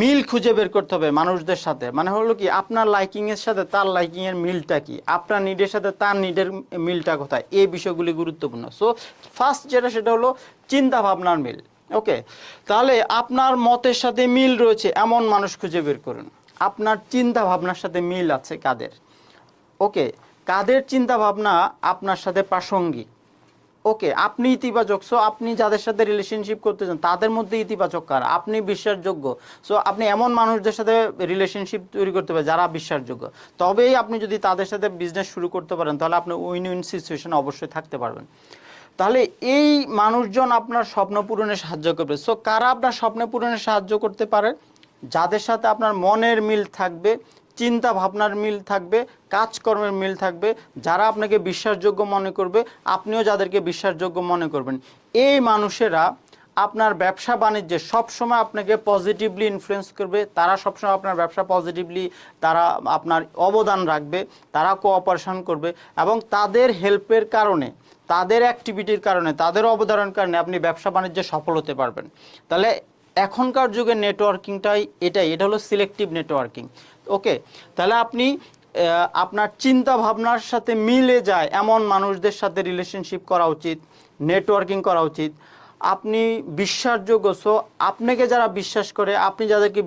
মিল খুঁজে বের করতে হবে মানুষদের সাথে। মানে হলো কি, আপনার লাইকিং এর সাথে তার লাইকিং এর মিলটা কি? আপনার নিডের সাথে তার নিডের মিলটা কোথায়? এই বিষয়গুলি গুরুত্বপূর্ণ। সো ফার্স্ট যেটা সেটা হলো চিন্তা ভাবনার মিল। ওকে তাহলে আপনার মতের সাথে মিল রয়েছে, এমন মানুষ খুঁজে বের করুন। আপনার চিন্তা ভাবনার সাথে মিল আছে কাদের? ওকে কাদের চিন্তা ভাবনা আপনার সাথে প্রাসঙ্গিক? ওকে, আপনি ইতিবাচক। সো আপনি যাদের সাথে রিলেশনশিপ করতে চান, তাদের মধ্যে ইতিবাচক কার? আপনি বিশ্বাসযোগ্য। সো আপনি এমন মানুষদের সাথে রিলেশনশিপ তৈরি করতে পারেন যারা বিশ্বাসযোগ্য। তবেই আপনি যদি তাদের সাথে বিজনেস শুরু করতে পারেন, তাহলে আপনি উইন উইন সিচুয়েশন অবশ্যই থাকতে পারবেন। তাহলে এই মানুষজন আপনার স্বপ্ন পূরণে সাহায্য করবে। সো কারা আপনার স্বপ্ন পূরণে সাহায্য করতে পারে? যাদের সাথে আপনার মনের মিল থাকবে চিন্তা ভাবনার মিল থাকবে, কাজকর্মের মিল থাকবে, যারা আপনাকে বিশ্বাসযোগ্য মনে করবে, আপনিও যাদেরকে বিশ্বাসযোগ্য মনে করবেন। এই মানুষেরা আপনার ব্যবসা বাণিজ্যে সবসময় আপনাকে পজিটিভলি ইনফ্লুয়েন্স করবে, তারা সবসময় আপনার ব্যবসা পজিটিভলি তারা আপনার অবদান রাখবে, তারা কোঅপারেশন করবে এবং তাদের হেল্পের কারণে, তাদের অ্যাক্টিভিটির কারণে, তাদের অবদানের কারণে আপনি ব্যবসা বাণিজ্যে সফল হতে পারবেন। তাহলে এখনকার যুগে নেটওয়ার্কিংটাই এটাই, এটা হলো সিলেক্টিভ নেটওয়ার্কিং ওকে তাহলে আপনি আপনার চিন্তা ভাবনার সাথে মিলে যায় এমন মানুষদের সাথে রিলেশনশিপ করা উচিত নেটওয়ার্কিং করা উচিত। আপনি বিশ্বাসযোগ্য। সো আপনাকে যারা বিশ্বাস করে, আপনি যাদেরকে